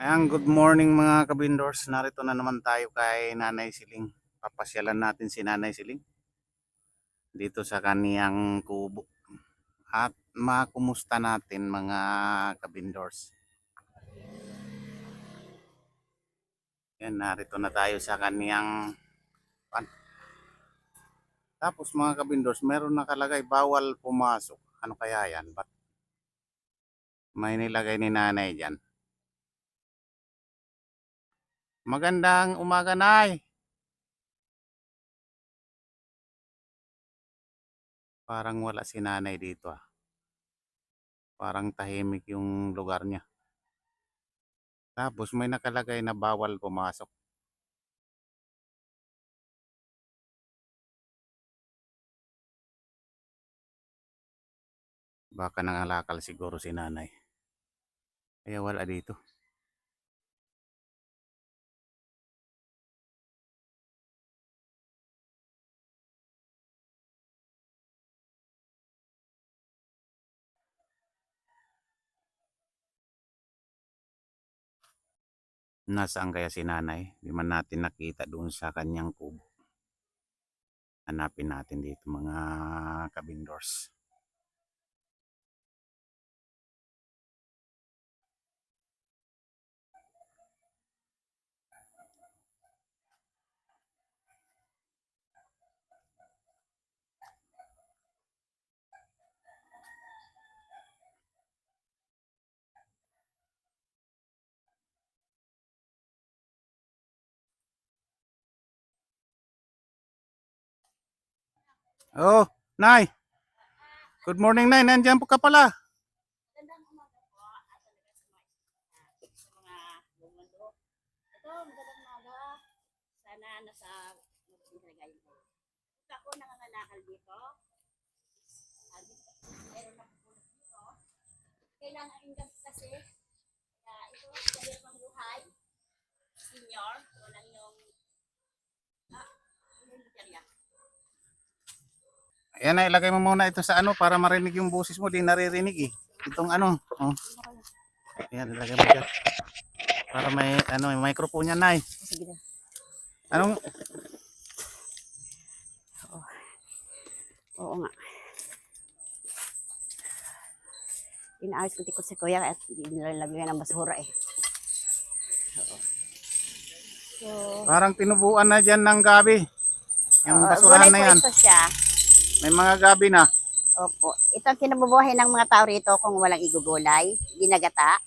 Ayan, good morning mga kabindors. Narito na naman tayo kay Nanay Siling. Papasyalan natin si Nanay Siling dito sa kaniyang kubo. At makumusta natin mga kabindors. Yan, narito na tayo sa kaniyang pan. Tapos mga kabindors, meron nakalagay bawal pumasok. Ano kaya yan? Ba't may nilagay ni nanay dyan? Magandang umaga, Nay. Parang wala si nanay dito ah. Parang tahimik yung lugar niya. Tapos may nakalagay na bawal pumasok. Baka nangalakal siguro si nanay. Kaya wala dito. Nasaan kaya si nanay? Di man natin nakita doon sa kanyang kubo. Hanapin natin dito mga kabindors. Oh, Nay. Good morning, Nay. Nandiyan po ka pala. Magandang umaga po. At talaga sa mga, sa mga bumundo. Ito, magandang umaga. Sana nasa magpinagay mo. Ito ako nangangalakal dito. Sabi, meron na po dito. Kailangan income kasi. Kaya ito, sabi pang buhay. Senior, walang yung ah, yung material. Ayan na, ilagay mo muna ito sa ano para marinig yung boses mo. Di naririnig eh. Itong ano. Oh. Ayan, ilagay mo dyan. Para may, ano, may microphone yan, Nay. Sige na. Anong, Oo nga. Inaayos ko tikot si kuya at nilalagyan ng basura eh. Oo. So, parang tinubuan na dyan ng gabi. Yung oo, basurahan na yan. ito siya. May mga gabi na. Opo. Ito ang kinabubuhay ng mga tao rito kung walang igugulay, ginagata.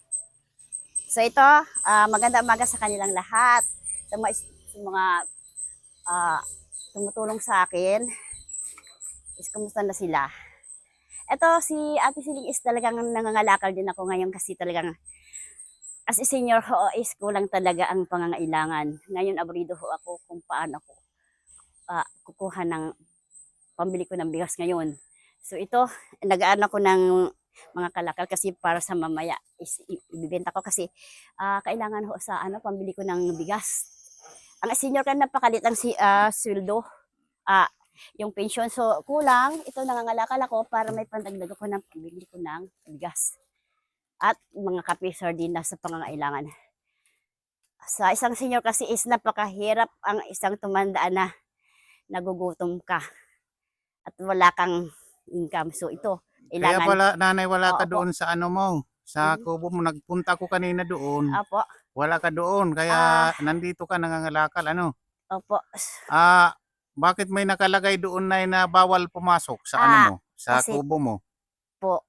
So ito, ah, maganda umaga sa kanilang lahat. Sa mga, sa mga ah, tumutulong sa akin, is kumusta na sila. Ito, si Ate Siling is talagang nangangalakal din ako ngayon kasi talagang as a senior ho is kulang talaga ang pangangailangan. Ngayon, abrido ho ako kung paano ko ah, kukuha ng pambili ko ng bigas ngayon. So ito, nagaan ako ng mga kalakal kasi para sa mamaya is ibibenta ko kasi ah, kailangan ho sa ano pambili ko ng bigas. Ang senior kan napakalit ang si ah, sweldo. Ah, yung pension so kulang ito nangangalakal ako para may pandagdag ako ng pambili ko ng bigas. At mga kape sardinas sa pangangailangan. Sa isang senior kasi is napakahirap ang isang tumandaan na nagugutom ka at wala kang income. So ito, Kaya kailangan, pala, nanay, wala ka Oo doon sa ano mo. Sa Mhm. kubo mo. Nagpunta ko kanina doon. opo, Wala ka doon. Kaya nandito ka nangangalakal. Ano? opo, Ah, bakit may nakalagay doon na na bawal pumasok sa ano Ah, mo? Sa kasi- kubo mo? po,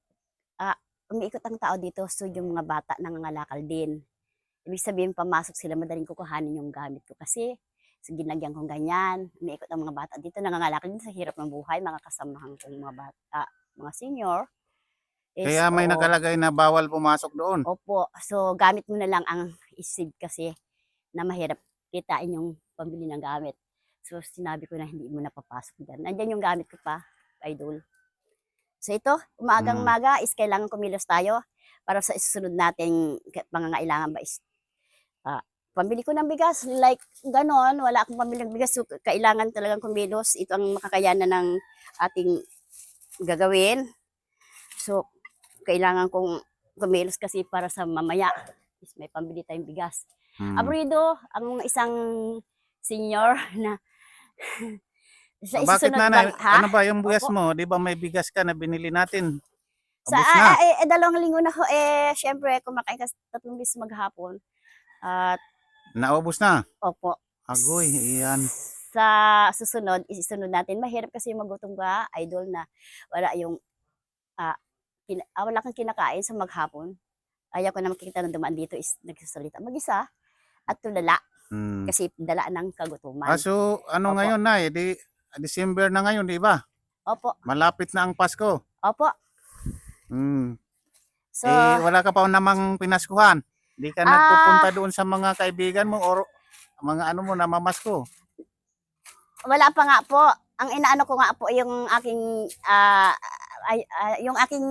ah, umiikot ang tao dito, so yung mga bata nangangalakal din. Ibig sabihin, pamasok sila, madaling kukuhanin yung gamit ko. Kasi, ginagyan kong ganyan, umiikot ang mga bata dito, nangangalakal din sa hirap ng buhay, mga kasamahan kong mga bata, mga senior. Is, Kaya may oo, nakalagay na bawal pumasok doon. Opo, so gamit mo na lang ang isip kasi na mahirap kitain yung pambili ng gamit. So sinabi ko na hindi mo napapasok dyan. Nandyan yung gamit ko pa, idol. So ito, umagang Mm. maga is kailangan kumilos tayo para sa isusunod nating pangangailangan ba is pambili ko ng bigas, like ganon, wala akong pambili ng bigas, so kailangan talagang kumilos. Ito ang makakayanan ng ating gagawin. So, kailangan kong kumilos kasi para sa mamaya is may pambili tayong bigas. Hmm. Abrido, ang isang senior na sa Ah, Bakit nanay? bang- ha? Ano ba yung bigas Opo. mo? Di ba may bigas ka na binili natin? Sa Ubus na. ah, eh, eh, dalawang linggo na ho, eh, syempre, kumakain ka tatlong bis maghapon. At, Naubos na. opo, Agoy, iyan. sa susunod, isisunod natin. Mahirap kasi magutom ka, idol, na wala yung, ah, kin- ah, wala kang kinakain sa maghapon. Ayaw ko na makikita na dumaan dito is nagsasalita. Mag-isa at tulala Hmm. kasi dala ng kagutuman. Ah, so, ano Opo. ngayon na? Di, December na ngayon, di ba? Opo, Malapit na ang Pasko. opo. Hmm. So, eh, wala ka pa namang pinaskuhan. Di ka Ah. nagpupunta doon sa mga kaibigan mo or mga ano mo na mamasko. wala pa nga po. Ang inaano ko nga po yung aking ah, ay- ah, yung aking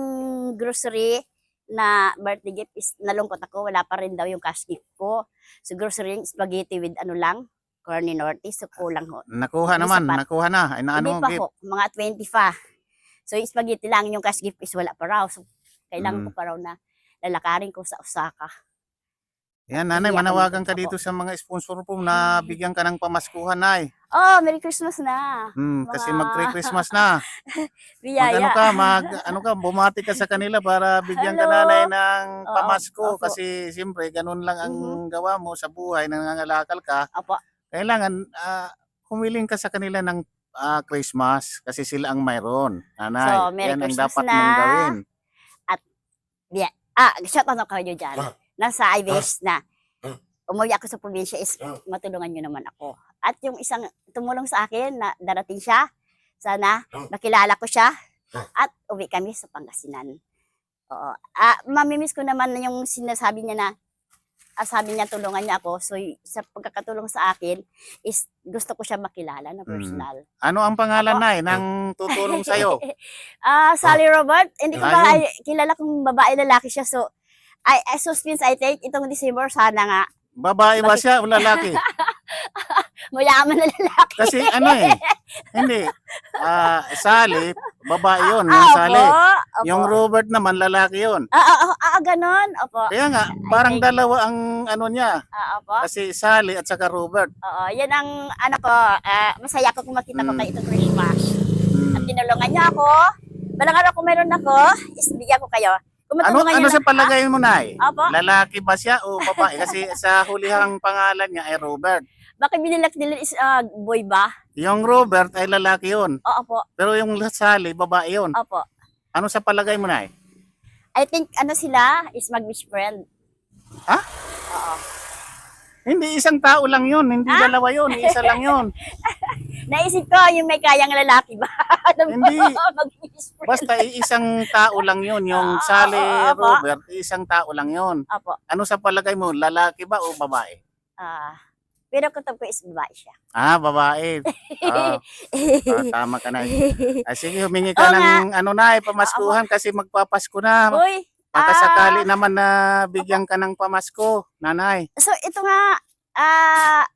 grocery na birthday gift is nalungkot ako. Wala pa rin daw yung cash gift ko. So grocery yung spaghetti with ano lang, corny norte. So kulang ho. Nakuha naman, sapat. nakuha na. Ay, na, Hindi pa gift. ho. Mga 20 pa. So yung spaghetti lang, yung cash gift is wala pa raw. So kailangan Mm. ko pa raw na lalakarin ko sa Osaka. Yan, nanay, ako manawagan ka dito sa mga sponsor po na bigyan ka ng pamaskuhan, nay. Oh, Merry Christmas na. Hmm, kasi Mga- mag-Christmas na. Mag Biyaya. ano ka, mag ano ka, bumati ka sa kanila para bigyan ka Hello. nanay ng Oo, pamasko opo. kasi siyempre ganun lang ang Mhm. gawa mo sa buhay, nangangalakal ka. Opo. Kailangan ah, humiling ka sa kanila ng ah, Christmas kasi sila ang mayroon. Nanay, So, Merry yan ang Christmas dapat na. mong gawin. Ah, shout out kayo dyan. Nasa IBS na. Umuwi ako sa probinsya is matulungan nyo naman ako. At yung isang tumulong sa akin na darating siya, sana makilala ko siya at uwi kami sa Pangasinan. Oo. Ah, mamimiss ko naman na yung sinasabi niya na ah, sabi niya tulungan niya ako. So y- sa pagkakatulong sa akin is gusto ko siya makilala na personal. Ano ang pangalan Ako. nay ng tutulong sa'yo? Ah, Sally Robert, hindi ko ba ay, kilala kung babae lalaki siya. So I, I suspense I think itong December sana nga Babae ba siya o lalaki? mayaman na lalaki. Kasi ano eh, hindi. Ah, Sally, babae yun, Ah, yung Sally. opo. Yung Robert naman, lalaki yun. Ah, ah, ah, ah, ganon. Opo. Kaya nga, parang think- dalawa ang ano niya. Ah, opo. Kasi Sally at saka Robert. Oo, yan ang ano ko, ah, masaya ko kung makita ko Mm. kayo itong Christmas. At Hmm. tinulungan niya ako. Balang araw kung meron ako, is bigyan ko kayo. Ano, ano sa palagay mo, Nay? Opo. Lalaki ba siya o babae? Kasi sa hulihang pangalan niya ay Robert. Bakit binilak nila is ah, boy ba? Yung Robert ay lalaki yun. Oo, opo. Pero yung Sally, babae yun. Opo. Ano sa palagay mo, Nay? I think ano sila is mag-best friend. Ha? Oo. Hindi, isang tao lang yun. Hindi Ah? dalawa yun. Isa lang yun. Naisip ko yung may kayang lalaki ba? Hindi. mag-best friend. Basta isang tao lang yun. Yung Oo, Sally, opo. Robert, isang tao lang yun. Opo. Ano sa palagay mo? Lalaki ba o babae? Ah, pero kutob ko is babae siya. Ah, babae. Ah, ah, tama ka na. Ah, sige, humingi ka Oo ng ano na, pamaskuhan kasi magpapasko na. Uy, Pagkasakali naman na bigyan ka ng pamasko, nanay. so ito nga, ah,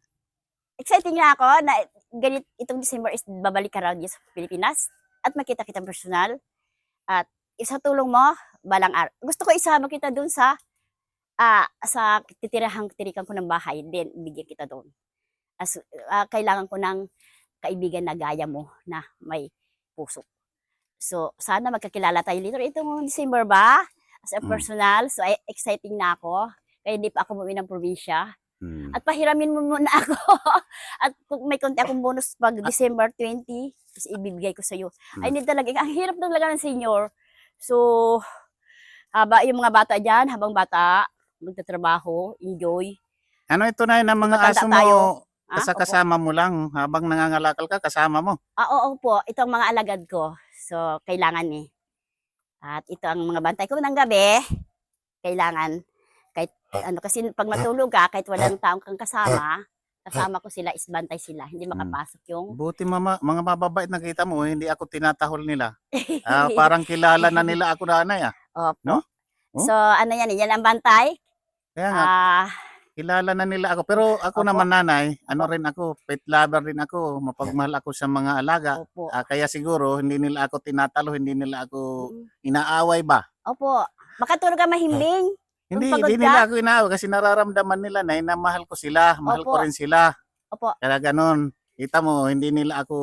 exciting na ako na ganit itong December is babalik ka dito sa Pilipinas at makita kita personal at isa tulong mo balang araw. Gusto ko isama kita dun sa ah sa titirahang tirikan ko ng bahay din bigyan kita doon. As ah, kailangan ko ng kaibigan na gaya mo na may puso. So sana magkakilala tayo dito itong December ba? As a Mm. personal, so ay, exciting na ako. Kaya hindi pa ako umuwi ng probinsya. Hmm. At pahiramin mo muna ako. At kung may konti akong bonus pag December 20, is ibibigay ko sa iyo. I need talaga, ang hirap talaga ng senior. So, haba yung mga bata dyan, habang bata, magtatrabaho, enjoy. Ano ito na ng mga Matanda aso mo? tayo. Ah, Sa opo. kasama mo lang, habang nangangalakal ka, kasama mo. Ah, oo po, ito ang mga alagad ko. So, kailangan eh. At ito ang mga bantay ko ng gabi. Kailangan, kahit ano, kasi pag matulog ka, kahit walang taong kang kasama, kasama ko sila, is bantay sila. Hindi makapasok yung Buti mama, mga mababait nakita mo, hindi ako tinatahol nila. Ah, parang kilala na nila ako nanay ah. Opo. No? Oh? So, ano yan, eh, yan ang bantay. Kaya nga, Ah, kilala na nila ako. Pero ako Opo. naman nanay, ano rin ako, pet lover rin ako, mapagmahal ako sa mga alaga. opo. Ah, kaya siguro hindi nila ako tinatalo, hindi nila ako Mm. inaaway ba? Opo. Makatulog ka mahimbing. Hindi, pagod hindi ka? nila ako inaaway kasi nararamdaman nila na, na mahal ko sila, mahal ko Opo. rin sila. Opo. Kaya ganun. Kita mo, hindi nila ako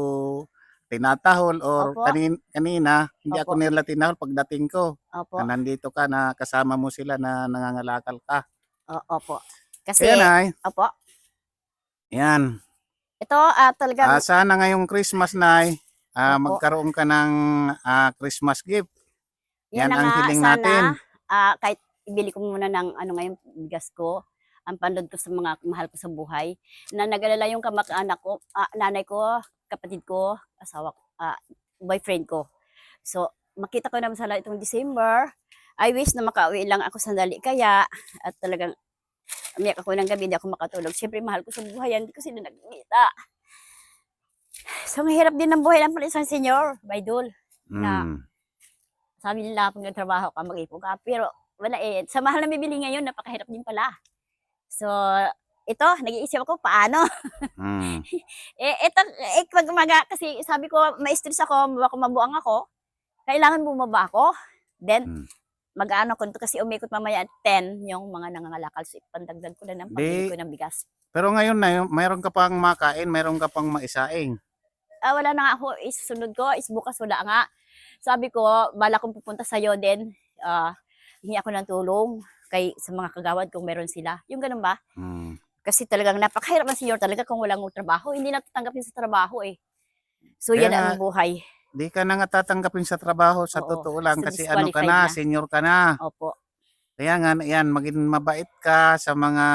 tinatahol or Opo. kanin, kanina, hindi ako Opo. nila tinahol pagdating ko. Opo. Na nandito ka na kasama mo sila na nangangalakal ka. O- opo. Kasi, Kaya nay, opo. yan. Ito, ah, talagang, Ah, sana ngayong Christmas nay, Opo. magkaroon ka ng ah, Christmas gift. yan yan ang nga, hiling sana, natin. ah, kahit ibili ko muna ng ano ngayon, bigas ko, ang pandod ko sa mga mahal ko sa buhay, na nag-alala yung kamag-anak ko, ah, nanay ko, kapatid ko, asawa ko, ah, boyfriend ko. So, makita ko naman sana itong December. I wish na makauwi lang ako sandali kaya at talagang umiyak ako ng gabi, hindi ako makatulog. Siyempre, mahal ko sa buhay, yan, hindi ko sila nagkita. So, mahirap din ang buhay ng pala isang senior, Baidol. na- Mm. Sabi nila kung nagtrabaho ka, mag-ipon ka. Pero wala eh. Sa mahal na bibili ngayon, napakahirap din pala. So, ito, nag-iisip ako, paano? Mm. eh, ito, eh, pag umaga, kasi sabi ko, ma-stress ako, mabuang ako. Kailangan bumaba ako. Then, Hmm. Mag-ano ko nito kasi umikot mamaya at 10 yung mga nangangalakal. So, ipandagdag ko na ng pambili Di- ko ng bigas. Pero ngayon na, mayroon ka pang makain, mayroon ka pang maisaing. Ah, wala na nga ako, isusunod ko, is bukas wala nga. Sabi ko, bala kong pupunta sa'yo din. Ah, hingi ako ng tulong kay sa mga kagawad kung meron sila. Yung ganun ba? Mm. Kasi talagang napakahirap ng senior talaga kung walang trabaho. Hindi natatanggapin sa trabaho eh. So Kaya yan nga, ang buhay. Di ka na nga tatanggapin sa trabaho sa Oo, totoo lang kasi ano ka na, na. senior ka na. Opo. Kaya nga, yan, maging mabait ka sa mga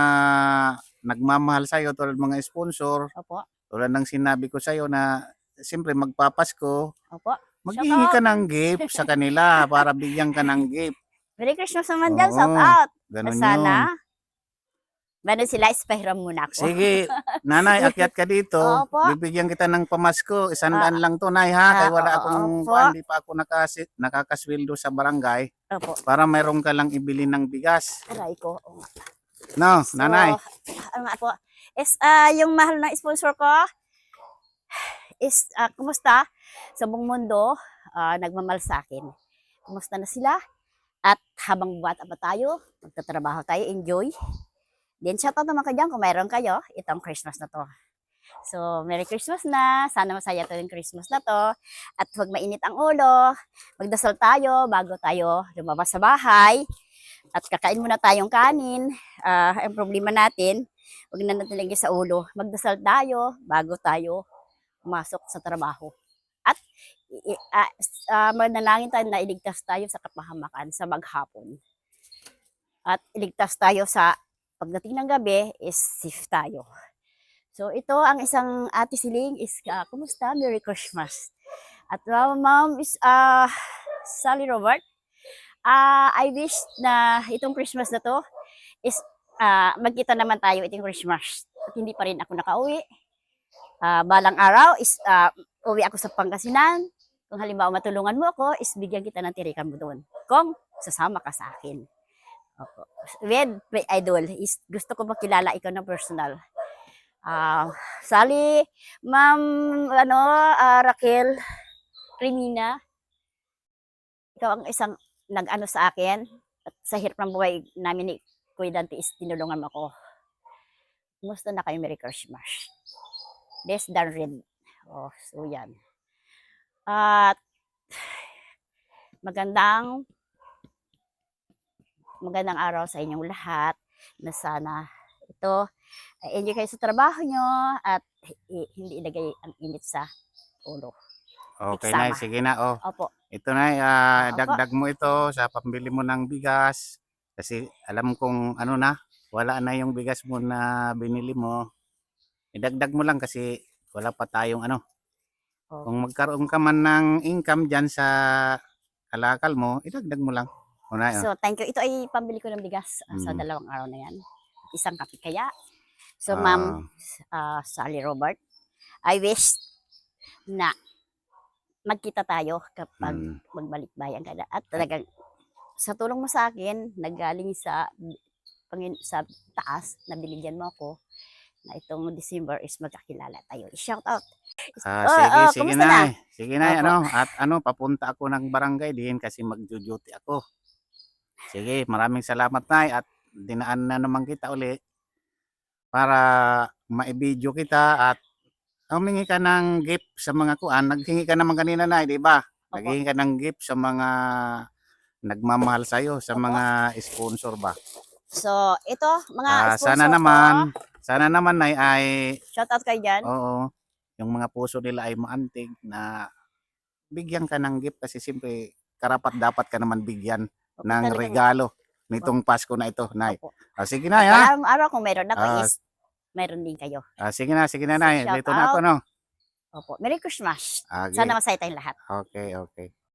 nagmamahal sa'yo tulad mga sponsor. Opo. Tulad ng sinabi ko sa'yo na siyempre magpapasko, Opo. maghihingi ka ng gift sa kanila para bigyan ka ng gift. Merry Christmas naman dyan. Oo, Shout out. Ganun Sana. Meron sila, ispahiram muna ako. Sige, nanay, akyat ka dito. Opo. Bibigyan kita ng pamasko. Isandaan Ah. lang to, nay, ha? Kaya Ah, wala oo, akong, hindi pa ako nakasi, nakakasweldo sa barangay Opo. para mayroon ka lang ibili ng bigas. Aray ko. Oo. No, So, nanay. ano nga po, is, ah, yung mahal na sponsor ko, is, ah, kumusta? Sa buong mundo, ah, nagmamahal sa akin. Kumusta na sila? At habang bata pa tayo, magtatrabaho tayo, enjoy. Then, shoutout naman kayo dyan kung mayroon kayo, itong Christmas na to. So, Merry Christmas na. Sana masaya to yung Christmas na to. At huwag mainit ang ulo. Magdasal tayo bago tayo lumabas sa bahay. At kakain muna tayong kanin. Ah, ang problema natin, huwag na natin lagyan sa ulo. Magdasal tayo bago tayo pumasok sa trabaho. At s- ah, manalangin tayo na iligtas tayo sa kapahamakan sa maghapon. At iligtas tayo sa pagdating ng gabi is safe tayo. So ito ang isang ate siling is ah, kumusta? Merry Christmas. At uh, ma'am is ah Sally Robert. Ah, I wish na itong Christmas na to is ah, magkita naman tayo itong Christmas. At hindi pa rin ako nakauwi. Ah, balang araw is ah, uwi ako sa Pangasinan. Kung halimbawa matulungan mo ako, is bigyan kita ng tirikan mo doon. Kung sasama ka sa akin. Opo. My idol, is gusto ko makilala ikaw ng personal. Ah, Sally, Ma'am, ano, ah, Raquel, Remina, ikaw ang isang nag-ano sa akin at sa hirap ng buhay namin ni Kuya Dante is tinulungan mo ako. Kumusta na kayo? Merry Christmas. Less than red. Oh, so yan. At magandang magandang araw sa inyong lahat na sana ito ay enjoy kayo sa trabaho nyo at hi- hindi ilagay ang init sa ulo. Okay, Iksama. nay, sige na. Oh. Opo. Ito na, ah, Opo. dagdag mo ito sa pambili mo ng bigas. Kasi alam kong ano na, wala na yung bigas mo na binili mo. Idagdag mo lang kasi wala pa tayong ano. Oh. Kung magkaroon ka man ng income dyan sa kalakal mo, idagdag mo lang. Una. So, thank you. Ito ay pambili ko ng bigas sa Mm. dalawang araw na yan. Isang kape kaya. So, Ah. Ma'am ah, Sally Robert, I wish na magkita tayo kapag Mm. magbalik bayan ka na. At talagang sa tulong mo sa akin, nagaling sa pangin sa taas na binigyan mo ako na itong December is magkakilala tayo. Shout out. Ah, Oh, sige, oh, sige na. na? Sige na, Opo. ano, at ano, papunta ako ng barangay din kasi magjo-duty ako. Sige, maraming salamat Nay at dinaan na naman kita uli para maibidyo kita at humingi ka ng gift sa mga kuan. Naghingi ka naman kanina Nay, di ba? Naghingi ka ng gift sa mga nagmamahal sa'yo, sa Opo. mga sponsor ba? So, ito, mga Ah, sponsor sana ko, naman, sana naman Nay ay shout out kayo dyan. Oo. Yung mga puso nila ay maantig na bigyan ka ng gift kasi siyempre karapat dapat ka naman bigyan Opo, ng talagang- regalo nitong Pasko na ito, Nay. Opo. Ah, sige na, ha? Araw, araw kung meron ako Ah. is, meron din kayo. Ah, sige na, sige na, Nay. Shout Dito na ako, out. no? Opo. Merry Christmas. Ah, Sana masaya tayong lahat. Okay, okay.